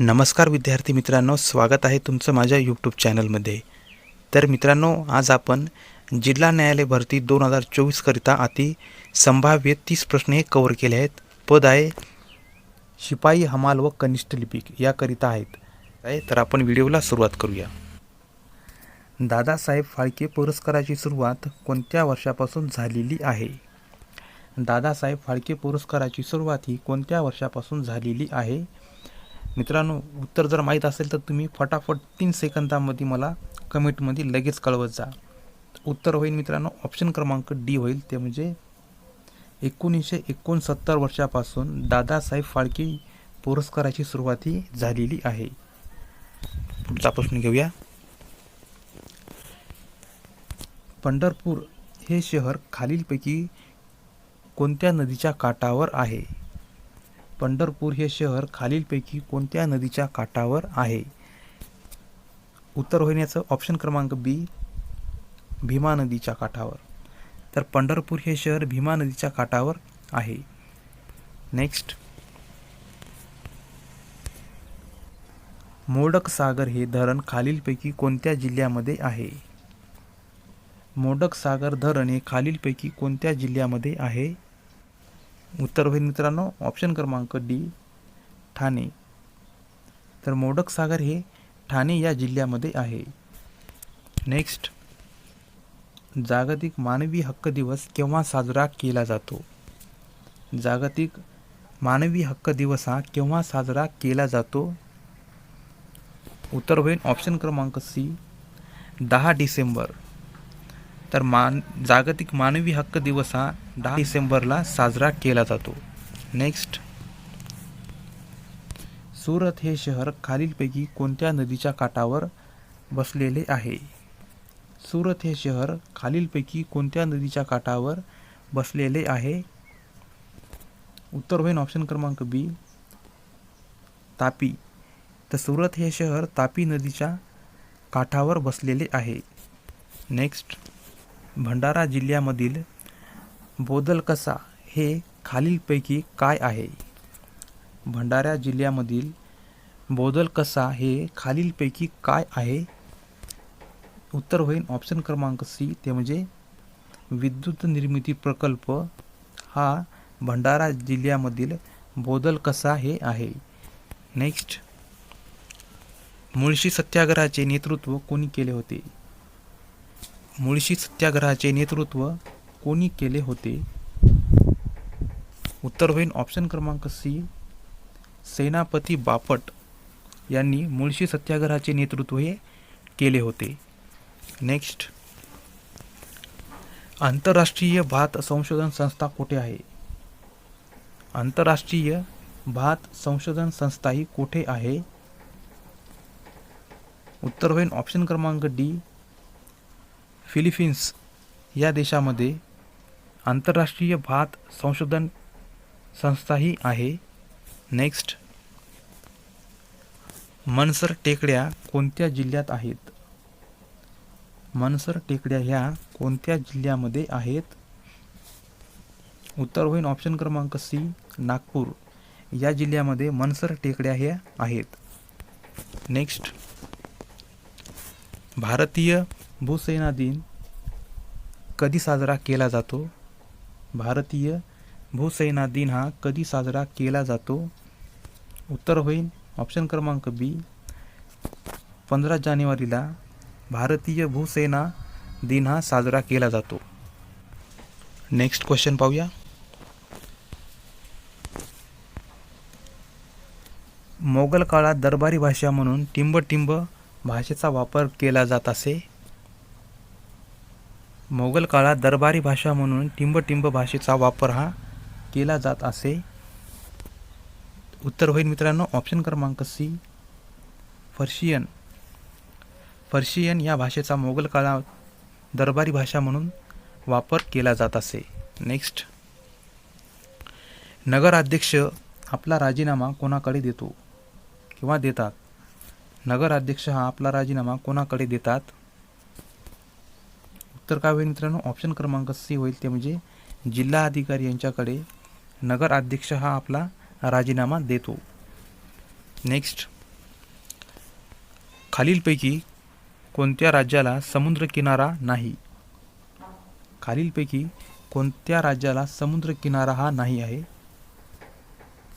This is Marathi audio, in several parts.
नमस्कार विद्यार्थी मित्रांनो स्वागत आहे तुमचं माझ्या यूट्यूब चॅनलमध्ये. तर मित्रांनो आज आपण जिल्हा न्यायालय भरती दोन हजार चोवीसकरिता अति संभाव्य तीस प्रश्न हे कवर केले आहेत. पद आहे शिपाई हमाल व कनिष्ठ लिपिक याकरिता आहेत. आहे तर आपण व्हिडिओला सुरुवात करूया. दादासाहेब फाळके पुरस्काराची सुरुवात कोणत्या वर्षापासून झालेली आहे? दादासाहेब फाळके पुरस्काराची सुरुवात ही कोणत्या वर्षापासून झालेली आहे? मित्रांनो उत्तर जर माहीत असेल तर तुम्ही फटाफट तीन सेकंदामध्ये मला कमेंटमध्ये लगेच कळवत जा. उत्तर होईल मित्रांनो ऑप्शन क्रमांक डी होईल. ते म्हणजे एकोणीसशे एकोणसत्तर वर्षापासून दादासाहेब फाळके पुरस्काराची सुरुवात ही झालेली आहे. पुढचा प्रश्न घेऊया. पंढरपूर हे शहर खालीलपैकी कोणत्या नदीच्या काठावर आहे? पंढरपूर हे शहर खालीलपैकी कोणत्या नदीच्या काठावर आहे? उत्तर होण्याचं ऑप्शन क्रमांक बी भीमा नदीच्या काठावर. तर पंढरपूर हे शहर भीमा नदीच्या काठावर आहे. नेक्स्ट मोडक सागर हे धरण खालीलपैकी कोणत्या जिल्ह्यामध्ये आहे? मोडक सागर धरण हे खालीलपैकी कोणत्या जिल्ह्यामध्ये आहे? उत्तर होईल मित्रांनो. ऑप्शन क्रमांक डी ठाणे. तर मोडक सागर हे ठाणे या जिल्ह्यामध्ये आहे. नेक्स्ट जागतिक मानवी हक्क दिवस केव्हा साजरा केला जातो? जागतिक मानवी हक्क दिवस हा केव्हा साजरा केला जातो? उत्तर होईल ऑप्शन क्रमांक सी दहा डिसेंबर. तर मान जागतिक मानवी हक्क दिवस हा दहा डिसेंबरला साजरा केला जातो. नेक्स्ट. सुरत हे शहर खालीलपैकी कोणत्या नदीच्या काठावर बसलेले आहे? सुरत हे शहर खालीलपैकी कोणत्या नदीच्या काठावर बसलेले आहे? उत्तर होईल ऑप्शन क्रमांक बी तापी. तर सुरत हे शहर तापी नदीच्या काठावर बसलेले आहे. नेक्स्ट भंडारा जिल्ह्यामधील बोदलकसा हे खालीलपैकी काय आहे? भंडारा जिल्ह्यामधील बोदलकसा हे खालीलपैकी काय आहे? उत्तर होईल ऑप्शन क्रमांक सी. ते म्हणजे विद्युत निर्मिती प्रकल्प. हा भंडारा जिल्ह्यामधील बोदलकसा हे आहे. नेक्स्ट. मुळशी सत्याग्रहाचे नेतृत्व कोणी केले होते? मुळशी सत्याग्रहाचे नेतृत्व कोणी केले होते? उत्तर होईल ऑप्शन क्रमांक सी सेनापती बापट यांनी मुळशी सत्याग्रहाचे नेतृत्व हे केले होते. नेक्स्ट आंतरराष्ट्रीय भात संशोधन संस्था कुठे आहे? आंतरराष्ट्रीय भात संशोधन संस्था ही कुठे आहे? उत्तर होईल ऑप्शन क्रमांक डी फिलिपिन्स या देशामध्ये आंतरराष्ट्रीय भात संशोधन संस्थाही आहे. नेक्स्ट मनसर टेकड्या कोणत्या जिल्ह्यात आहेत? मनसर टेकड्या ह्या कोणत्या जिल्ह्यामध्ये आहेत? उत्तर होईल ऑप्शन क्रमांक सी नागपूर. या जिल्ह्यामध्ये मनसर टेकड्या ह्या आहेत. नेक्स्ट भारतीय भूसेना दिन कधी साजरा केला जातो? भारतीय भूसेना दिन हा कधी साजरा केला जातो? उत्तर होईल ऑप्शन क्रमांक बी. पंधरा जानेवारीला भारतीय भूसेना दिन हा साजरा केला जातो. नेक्स्ट क्वेश्चन पाहूया. मोगल काळात दरबारी भाषा म्हणून टिंबटिंब भाषेचा वापर केला जात असे. मोगल काळात दरबारी भाषा म्हणून टिंबटिंब भाषेचा वापर हा केला जात असे. उत्तर होईल मित्रांनो ऑप्शन क्रमांक सी फर्शियन फर्शियन या भाषेचा मोगल काळात दरबारी भाषा म्हणून वापर केला जात असे. नेक्स्ट नगराध्यक्ष आपला राजीनामा कोणाकडे देतो? किंवा देतात? नगराध्यक्ष हा आपला राजीनामा कोणाकडे देतात? उत्तर काय होईल मित्रांनो ऑप्शन क्रमांक सी होईल ते म्हणजे जिल्हा अधिकारी यांच्याकडे नगर अध्यक्ष हा आपला राजीनामा देतो. नेक्स्ट खालीलपैकी कोणत्या राज्याला समुद्रकिनारा नाही? खालीलपैकी कोणत्या राज्याला समुद्रकिनारा हा नाही आहे?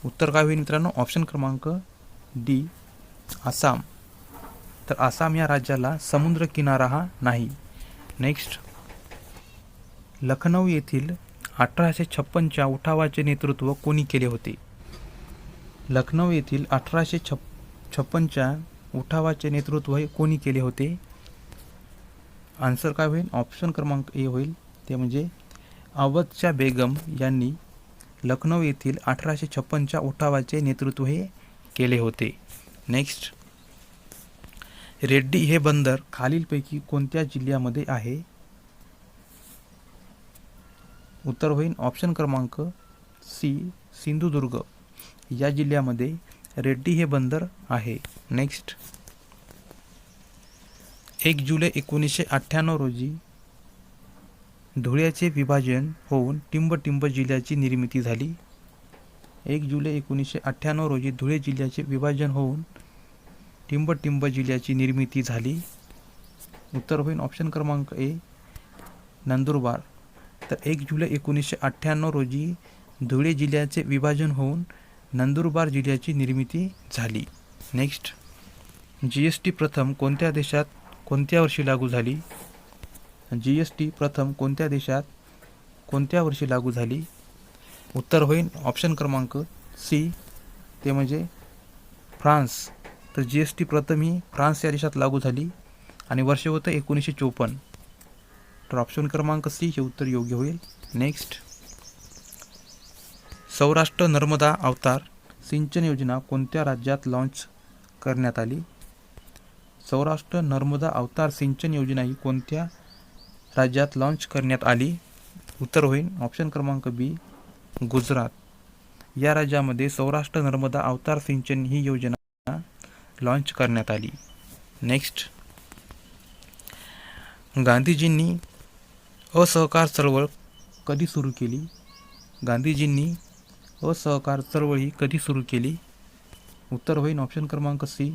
उत्तर काय होईल मित्रांनो ऑप्शन क्रमांक डी आसाम. तर आसाम या राज्याला समुद्रकिनारा हा नाही. नेक्स्ट लखनौ येथील अठराशे छप्पनच्या उठावाचे नेतृत्व कोणी केले होते? लखनौ येथील अठराशे छप छप्पनच्या उठावाचे नेतृत्व हे कोणी केले होते? आन्सर काय होईल? ऑप्शन क्रमांक ए होईल. ते म्हणजे अवधच्या बेगम यांनी लखनौ येथील अठराशे छप्पनच्या उठावाचे नेतृत्व हे केले होते. नेक्स्ट रेड्डी हे बंदर खालीलपैकी कोणत्या जिल्ह्यामध्ये आहे? उत्तर होईल ऑप्शन क्रमांक सी सिंधुदुर्ग. या जिल्ह्यामध्ये रेड्डी हे बंदर आहे. नेक्स्ट. एक जुलै एकोणीसशे अठ्ठ्याण्णव रोजी धुळ्याचे विभाजन होऊन टिंबटिंब जिल्ह्याची निर्मिती झाली. एक जुलै एकोणीसशे अठ्ठ्याण्णव रोजी धुळे जिल्ह्याचे विभाजन होऊन टिंबटिंब जिल्ह्याची निर्मिती झाली. उत्तर होईल ऑप्शन क्रमांक ए नंदुरबार. तर एक जुलै एकोणीसशे अठ्ठ्याण्णव रोजी धुळे जिल्ह्याचे विभाजन होऊन नंदुरबार जिल्ह्याची निर्मिती झाली. नेक्स्ट जी एस टी प्रथम कोणत्या देशात कोणत्या वर्षी लागू झाली? जी एस टी प्रथम कोणत्या देशात कोणत्या वर्षी लागू झाली? उत्तर होईल ऑप्शन क्रमांक सी ते म्हणजे फ्रान्स. तर जी एस टी प्रथम ही फ्रान्स या देशात लागू झाली आणि वर्ष होतं एकोणीसशे चोपन्न. तर ऑप्शन क्रमांक सी हे उत्तर योग्य होईल. नेक्स्ट सौराष्ट्र नर्मदा अवतार सिंचन योजना कोणत्या राज्यात लॉन्च करण्यात आली? सौराष्ट्र नर्मदा अवतार सिंचन योजना ही कोणत्या राज्यात लॉन्च करण्यात आली? उत्तर होईल. ऑप्शन क्रमांक बी गुजरात. या राज्यामध्ये सौराष्ट्र नर्मदा अवतार सिंचन ही योजना लॉन्च करण्यात आली. नेक्स्ट गांधीजींनी असहकार चळवळ कधी सुरू केली? गांधीजींनी असहकार चळवळ ही कधी सुरू केली? उत्तर होईल ऑप्शन क्रमांक सी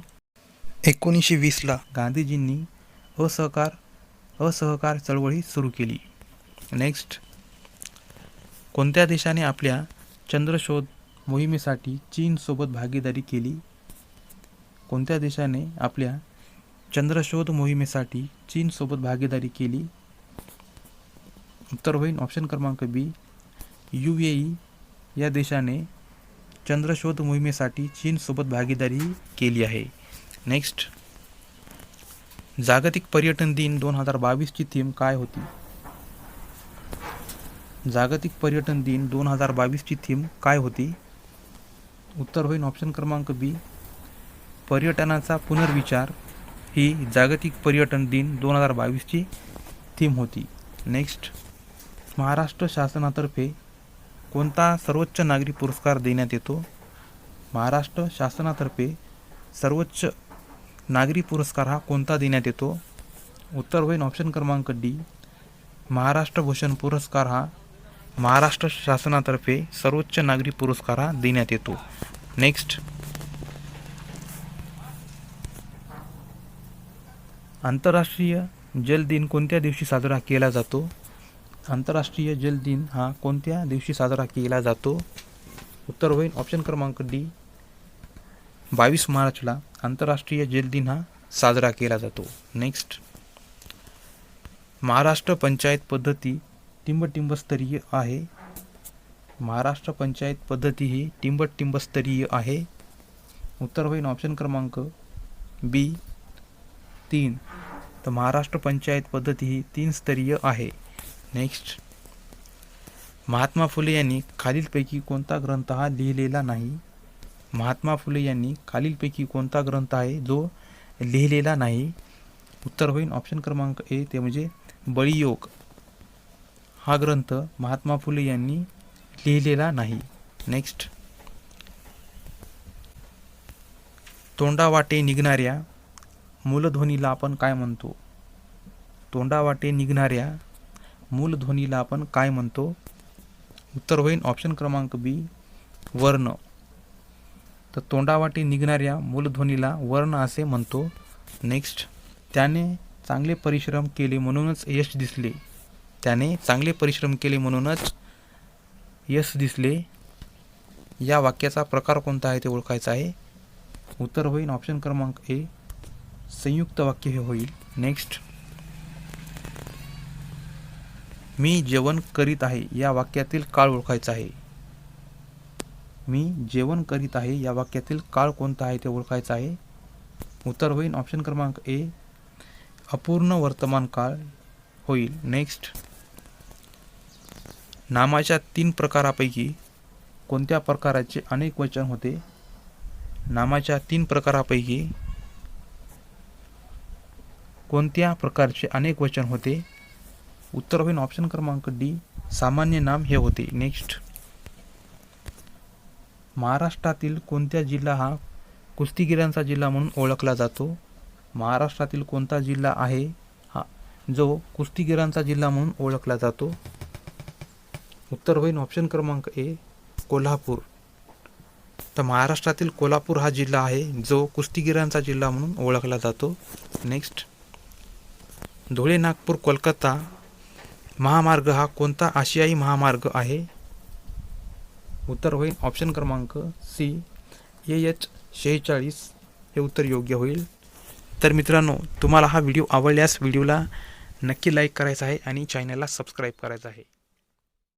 एकोणीसशे वीसला गांधीजींनी असहकार असहकार चळवळी सुरू केली. नेक्स्ट कोणत्या देशाने आपल्या चंद्रशोध मोहिमेसाठी चीनसोबत भागीदारी केली? कोणत्या देशाने आपल्या चंद्रशोध मोहिमेसाठी चीनसोबत भागीदारी केली? उत्तर होईल ऑप्शन क्रमांक बी यू ए ई या देशाने चंद्रशोध मोहिमेसाठी चीनसोबत भागीदारी केली आहे. नेक्स्ट जागतिक पर्यटन दिन दोन हजार बावीसची थीम काय होती? जागतिक पर्यटन दिन दोन हजार बावीसची थीम काय होती? उत्तर होईल ऑप्शन क्रमांक बी पर्यटनाचा पुनर्विचार ही जागतिक पर्यटन दिन दोन हजार बावीसची थीम होती. नेक्स्ट महाराष्ट्र शासनातर्फे कोणता सर्वोच्च नागरी पुरस्कार देण्यात येतो? महाराष्ट्र शासनातर्फे सर्वोच्च नागरी पुरस्कार हा कोणता देण्यात येतो? उत्तर होईल ऑप्शन क्रमांक डी महाराष्ट्र भूषण पुरस्कार हा महाराष्ट्र शासनातर्फे सर्वोच्च नागरी पुरस्कार हा देण्यात येतो. नेक्स्ट आंतरराष्ट्रीय जल दिन कोणत्या दिवशी साजरा केला जातो? आंतरराष्ट्रीय जल दिन हा कोणत्या दिवशी साजरा केला जातो? उत्तर होईल ऑप्शन क्रमांक डी. बावीस मार्चला आंतरराष्ट्रीय जल दिन हा साजरा केला जातो. नेक्स्ट. महाराष्ट्र पंचायत पद्धती टिंबटिंबस्तरीय आहे. महाराष्ट्र पंचायत पद्धती ही टिंबटिंबस्तरीय आहे. उत्तर होईल ऑप्शन क्रमांक बी. तीन. तर महाराष्ट्र पंचायत पद्धती ही तीन स्तरीय आहे. नेक्स्ट महात्मा फुले यांनी खालीलपैकी कोणता ग्रंथ हा लिहिलेला नाही? महात्मा फुले यांनी खालीलपैकी कोणता ग्रंथ आहे जो लिहिलेला नाही? उत्तर होईल ऑप्शन क्रमांक ए ते म्हणजे बळीयोग. हा ग्रंथ महात्मा फुले यांनी लिहिलेला नाही. नेक्स्ट तोंडावाटे निघणाऱ्या मूलध्वनीला आपण काय म्हणतो? तोंडावाटे निघणाऱ्या मूलध्वनीला आपण काय म्हणतो? उत्तर होईल ऑप्शन क्रमांक बी वर्ण. तर तोंडावाटे निघणाऱ्या मूलध्वनीला वर्ण असे म्हणतो. नेक्स्ट त्याने चांगले परिश्रम केले म्हणूनच यश दिसले. त्याने चांगले परिश्रम केले म्हणूनच यश दिसले. या वाक्याचा प्रकार कोणता आहे ते ओळखायचा आहे? उत्तर होईल ऑप्शन क्रमांक ए संयुक्त वाक्य हे होईल. नेक्स्ट मी जेवण करीत आहे या वाक्यातील काळ ओळखायचा आहे. मी जेवण करीत आहे या वाक्यातील काळ कोणता आहे ते ओळखायचं आहे. उत्तर होईल ऑप्शन क्रमांक ए अपूर्ण वर्तमान काळ होईल. नेक्स्ट नामाच्या तीन प्रकारापैकी कोणत्या प्रकाराचे अनेक वचन होते? नामाच्या तीन प्रकारापैकी कोणत्या प्रकारचे अनेक वचन होते? उत्तर होईल ऑप्शन क्रमांक डी सामान्य नाम हे होते. नेक्स्ट महाराष्ट्रातील कोणत्या जिल्हा हा कुस्तीगिरांचा जिल्हा म्हणून ओळखला जातो? महाराष्ट्रातील कोणता जिल्हा आहे? हा जो कुस्तीगिरांचा जिल्हा म्हणून ओळखला जातो? उत्तर होईल ऑप्शन क्रमांक ए कोल्हापूर. तर महाराष्ट्रातील कोल्हापूर हा जिल्हा आहे जो कुस्तीगिरांचा जिल्हा म्हणून ओळखला जातो. नेक्स्ट धुळे नागपूर कोलकाता महामार्ग हा कोणता आशियाई महामार्ग आहे? उत्तर होईल ऑप्शन क्रमांक सी ए एच शेहेचाळीस. हे उत्तर योग्य होईल. तर मित्रांनो तुम्हाला हा व्हिडिओ आवडल्यास व्हिडिओला नक्की लाईक करायचा आहे आणि चॅनलला सबस्क्राईब करायचं आहे.